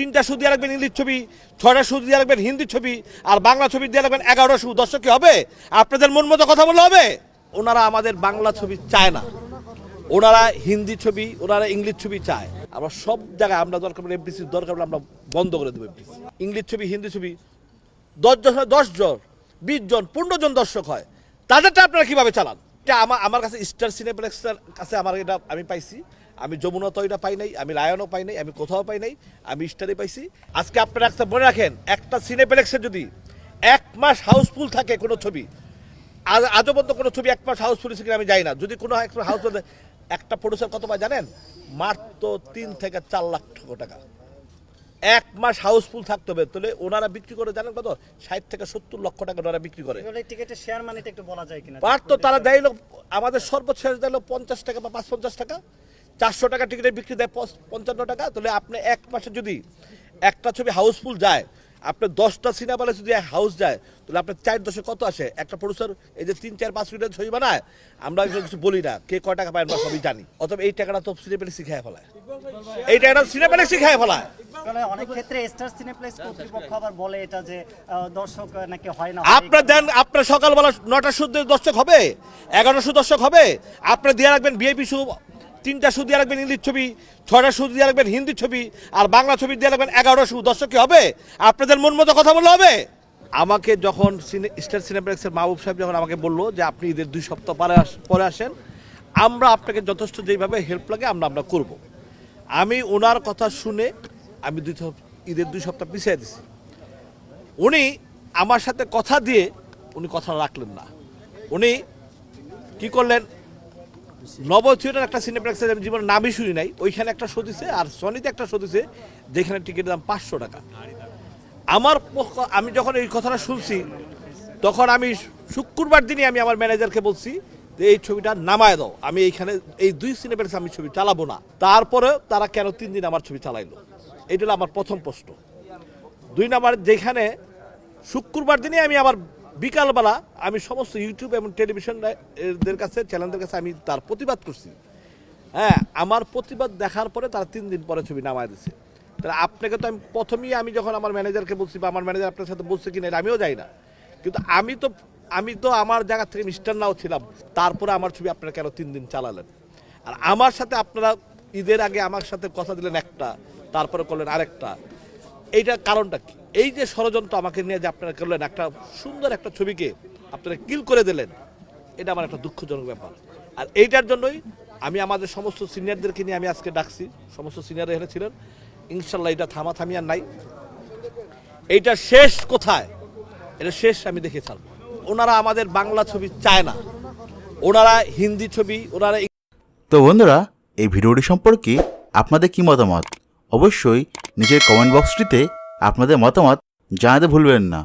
তিনটা শু দিয়ে রাখবেন ইংলিশ ছবি, ছয়টা শু দিয়ে রাখবেন হিন্দি ছবি, আর বাংলা ছবি দিয়ে রাখবেন এগারোটা শু দর্শক হবে? আপনাদের মন মতো কথা বললে হবে? ওনারা আমাদের বাংলা ছবি চায় না। ওনারা হিন্দি ছবি, ওনারা ইংলিশ ছবি চায়। আমরা সব জায়গায় আমরা দরকার পড়লে এফডিসির দরকার পড়লে আমরা বন্ধ করে দেবো এফডিসি ইংলিশ ছবি, হিন্দি ছবি, দশ জন দশ জন, বিশ জন, পনেরো জন দর্শক হয়। তাদেরটা আপনারা কীভাবে চালান? এটা আমার আমার কাছে স্টার সিনেপ্লেক্সের কাছে আমার এটা আমি পাইছি। আমি যমুনা তো এটা পাই নাই আমি লায়নও পাই নাই আমি কোথাও পাই নাই আমি স্টারে পাইছি। আজকে আপনারা একটা মনে রাখেন একটা সিনেপ্লেক্সে যদি এক মাস হাউসফুল থাকে কোনো ছবি আজ আজও পর্যন্ত কোনো ছবি এক মাস হাউসফুল কিনা আমি যাই না। যদি কোনো হাউসফুল একটা প্রডিউসার কত পায় জানেন? মাত্র তিন থেকে চার লাখ টাকা। এক মাস হাউসফুল থাকতে হবে তাহলে ওনারা বিক্রি করে জানেন কত? ষাট থেকে সত্তর লক্ষ টাকা ওনারা বিক্রি করে। টিকেটের শেয়ার মানিটা একটু বলা যায় কিনা? পার তো তারা দেয় আমাদের সর্বোচ্চ দেয় পঞ্চাশ টাকা বা পাঁচ পঞ্চাশ টাকা। চারশো টাকা টিকিটের বিক্রি দেয় পঞ্চান্ন টাকা তাহলে আপনি এক মাসে যদি একটা ছবি হাউসফুল যায় আপনার দশটা সিনেমা হলে যদি হাউস যায় তাহলে আপনার চার দশে কত আসে? একটা প্রডিউসার এই যে তিন চার পাঁচ মিনিটের ছবি বানায় আমরা কিছু বলি না কে কয় টাকা পায় আমরা সবই জানি। অথবা এই টাকাটা তো সিনেপেলে শিখায় ফেলায়। এই টাকাটা সিনেপেলে শিখায় ফেলায়। অনেক ক্ষেত্রে স্টার সিনেপ্লেক্স কর্তৃপক্ষ আবার বলে এটা যে দর্শক নাকি হয় না আপনার দেন আপনার সকালবেলা নটার শুদ্ধ দর্শক হবে এগারোটা শু দর্শক হবে আপনার দিয়ে রাখবেন বিএপি শু তিনটা শু দিয়ে রাখবেন ইংলিশ ছবি, ছয়টা শু দিয়ে রাখবেন হিন্দি ছবি, আর বাংলা ছবি দিয়ে রাখবেন এগারোটা শু দর্শক হবে? আপনাদের মন মতো কথা বললে হবে? আমাকে যখন স্টার সিনেপ্লেক্সের মাহবুব সাহেব যখন আমাকে বলল যে আপনি ঈদের দুই সপ্তাহ পরে পরে আসেন, আমরা আপনাকে যথেষ্ট যেইভাবে হেল্প লাগে, আমরা আমরা করব। আমি ওনার কথা শুনে আমি দুই ঈদের দুই সপ্তাহ পিছিয়ে দিছি। উনি আমার সাথে কথা দিয়ে, উনি কথা রাখলেন না। উনি কি করলেন? নবথিয়েটার একটা সিনেপ্লেক্সের আমি জীবনে নামই শুনি নাই। ওইখানে একটা শো দিছে আর সনিতে একটা শো দিছে, যেখানে টিকিটের দাম পাঁচশো টাকা। আমার আমি যখন এই কথাটা শুনছি, তখন আমি শুক্রবার দিনই আমি আমার ম্যানেজারকে বলছি যে, এই ছবিটা নামায় দাও। আমি এইখানে, এই দুই সিনেপ্লেক্সে আমি ছবি চালাবো না। তারপরে তারা কেন তিন দিন আমার ছবি চালাইলো? এটা হলো আমার প্রথম প্রশ্ন। দুই নাম্বার, যেখানে শুক্রবার দিনই আমি আবার বিকালবেলা আমি সমস্ত ইউটিউব এবং টেলিভিশন এদের কাছে চ্যানেলদের কাছে আমি তার প্রতিবাদ করছি। হ্যাঁ আমার প্রতিবাদ দেখার পরে তারা তিন দিন পরে ছবি নামায় দিছে। তাহলে আপনাকে তো আমি প্রথমেই আমি যখন আমার ম্যানেজারকে বলছি বা আমার ম্যানেজার আপনার সাথে বলছে কিনা আমিও যাই না। কিন্তু আমি তো আমি তো আমার জায়গা থেকে মিস্টার নাও ছিলাম। তারপরে আমার ছবি আপনারা কেন তিন দিন চালালেন? আর আমার সাথে আপনারা ঈদের আগে আমার সাথে কথা দিলেন একটা, তারপরে করলেন আরেকটা। এইটার কারণটা কি? এই যে ষড়যন্ত্র আমাকে নিয়ে যে আপনারা করলেন, একটা সুন্দর একটা ছবিকে আপনারা কিল করে দিলেন, এটা আমার একটা দুঃখজনক ব্যাপার। আর এইটার জন্যই আমি আমাদের সমস্ত সিনিয়রদেরকে নিয়ে আমি আজকে ডাকছি। সমস্ত সিনিয়র এখানে ছিলেন। ইনশাল্লাহ এটা থামা থামি আর নাই। এইটা শেষ কোথায়? এটা শেষ আমি দেখে ছাড়বো। ওনারা আমাদের বাংলা ছবি চায় না। ওনারা হিন্দি ছবি, ওনারা তো বন্ধুরা, এই ভিডিওটি সম্পর্কে আপনাদের কি মতামত? অবশ্যই নিজের কমেন্ট বক্সটিতে আপনাদের মতামত জানাতে ভুলবেন না।